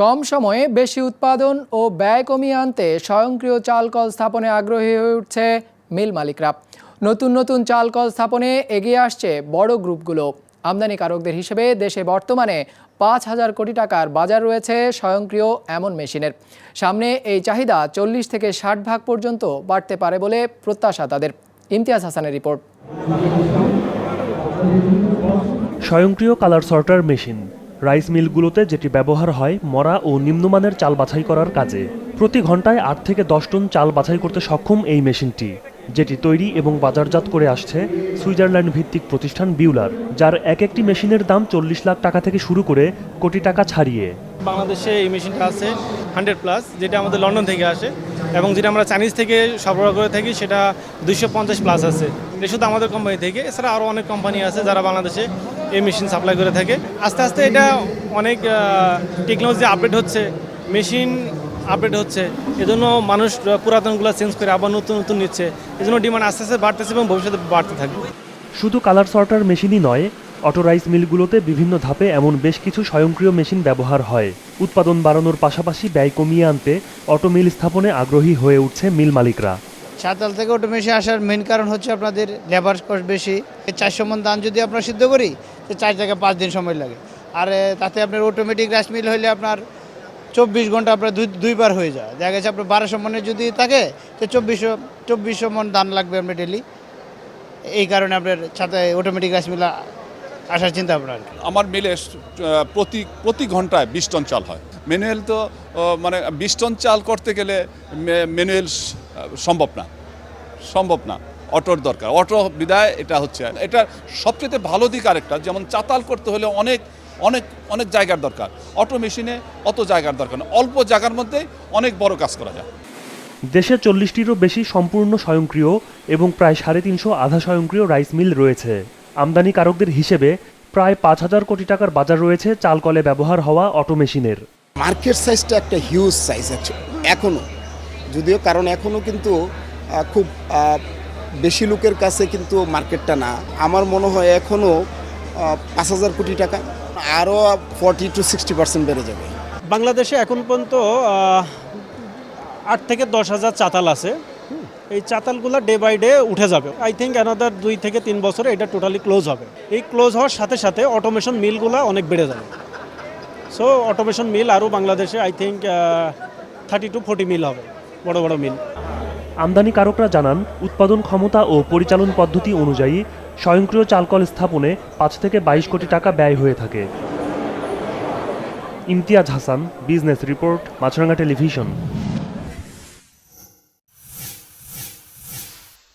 কম সময়ে বেশি উৎপাদন ও ব্যয় কমিয়ে আনতে স্বয়ংক্রিয় চাল কল স্থাপনে আগ্রহী হয়ে উঠছে মিল মালিকরা। নতুন নতুন চাল কল স্থাপনে এগিয়ে আসছে বড় গ্রুপগুলো। আমদানিকারকদের হিসেবে দেশে বর্তমানে পাঁচ হাজার কোটি টাকার বাজার রয়েছে স্বয়ংক্রিয় এমন মেশিনের। সামনে এই চাহিদা চল্লিশ থেকে ষাট ভাগ পর্যন্ত বাড়তে পারে বলে প্রত্যাশা তাদের। ইমতিয়াজ হাসানের রিপোর্ট। স্বয়ংক্রিয় কালার সর্টার মেশিন। রাইস মিলগুলোতে যেটি ব্যবহার হয় মরা ও নিম্নমানের চাল বাছাই করার কাজে। প্রতি ঘন্টায় আট থেকে দশ টন চাল বাছাই করতে সক্ষম এই মেশিনটি, যেটি তৈরি এবং বাজারজাত করে আসছে সুইজারল্যান্ড ভিত্তিক প্রতিষ্ঠান বিউলার, যার এক একটি মেশিনের দাম চল্লিশ লাখ টাকা থেকে শুরু করে কোটি টাকা ছাড়িয়ে। বাংলাদেশে এই মেশিনটা আছে হান্ড্রেড প্লাস, যেটা আমাদের লন্ডন থেকে আসে এবং যেটা আমরা চাইনিজ থেকে সরবরাহ করে থাকি সেটা দুইশো পঞ্চাশ প্লাস আছে। এটা শুধু আমাদের কোম্পানি থেকে, এছাড়া আরও অনেক কোম্পানি আছে যারা বাংলাদেশে এই মেশিন সাপ্লাই করে থাকে। আস্তে আস্তে এটা অনেক টেকনোলজি আপডেট হচ্ছে, মেশিন আপডেট হচ্ছে। এজন্য মানুষ পুরাতনগুলো চেঞ্জ করে আবার নতুন নতুন নিচ্ছে। এজন্য ডিমান্ড আস্তে আস্তে বাড়তেছে এবং ভবিষ্যতে বাড়তে থাকবে। শুধু কালার সর্টার মেশিনই নয় অটো রাইস মিলগুলোতে বিভিন্ন ধাপে এমন বেশ কিছু স্বয়ংক্রিয় মেশিন ব্যবহার হয়। উৎপাদন বাড়ানোর পাশাপাশি ব্যয় কমিয়ে আনতে অটো মিল স্থাপনে আগ্রহী হয়ে উঠছে মিল মালিকরা। সাঁতাল থেকে অটোমেশন আসার মেন কারণ হচ্ছে আপনাদের লেবার কস্ট বেশি। চারশো মন ধান যদি আমরা সিদ্ধ করি, তো চার থেকে পাঁচ দিন সময় লাগে। আর তাতে আপনার অটোমেটিক রাইস মিল হলে আপনার চব্বিশ ঘণ্টা আপনার দুই দুইবার হয়ে যায়। দেখা গেছে আপনার বারোশো মনের যদি থাকে, তো চব্বিশশো চব্বিশশো মন ধান লাগবে আপনার ডেলি এই কারণে আপনার সাথে অটোমেটিক রাইস মিল আসার চিন্তা কি। আমার মিলে প্রতি প্রতি ঘন্টায় বিশ টন চাল হয়। ম্যানুয়াল তো মানে বিশ টন চাল করতে গেলে ম্যানুয়াল সম্ভব না সম্ভব না অটোর দরকার। অটো বিদায় এটা হচ্ছে এটা সবচেয়ে ভালো দিক আরেকটা যেমন চাতাল করতে হলে অনেক অনেক অনেক জায়গার দরকার। অটো মেশিনে অত জায়গার দরকার না অল্প জায়গার মধ্যে অনেক বড় কাজ করা যায়। দেশে চল্লিশটিরও বেশি সম্পূর্ণ স্বয়ংক্রিয় এবং প্রায় সাড়ে তিনশো আধা স্বয়ংক্রিয় রাইস মিল রয়েছে। আমদানিকারকদের হিসেবে প্রায় পাঁচ হাজার কোটি টাকার বাজার রয়েছে চালকলে ব্যবহার হওয়া অটো মেশিনের। মার্কেট সাইজটা একটা হিউজ সাইজ আছে এখনও যদিও কারণ এখনও কিন্তু খুব বেশি লোকের কাছে কিন্তু মার্কেটটা না। আমার মনে হয় এখনও পাঁচ হাজার কোটি টাকা আরও ফর্টি টু সিক্সটি পার্সেন্ট বেড়ে যাবে। বাংলাদেশে এখন পর্যন্ত আট থেকে দশ হাজার চাতাল আছে। এই চাতালগুলো ডে বাই ডে উঠে যাবে। আই থিঙ্ক অ্যানাদার দুই থেকে তিন বছরে এটা টোটালি ক্লোজ হবে। এই ক্লোজ হওয়ার সাথে সাথে অটোমেশন মিলগুলো অনেক বেড়ে যাবে। সো অটোমেশন মিল আরও বাংলাদেশে I think thirty two forty mill হবে। বড় বড় মিল। আমদানিকারকরা জানান, উৎপাদন ক্ষমতা ও পরিচালন পদ্ধতি অনুযায়ী স্বয়ংক্রিয় চালকল স্থাপনে পাঁচ থেকে বাইশ কোটি টাকা ব্যয় হয়ে থাকে। Imtiaz Hasan, business report, Maasranga television.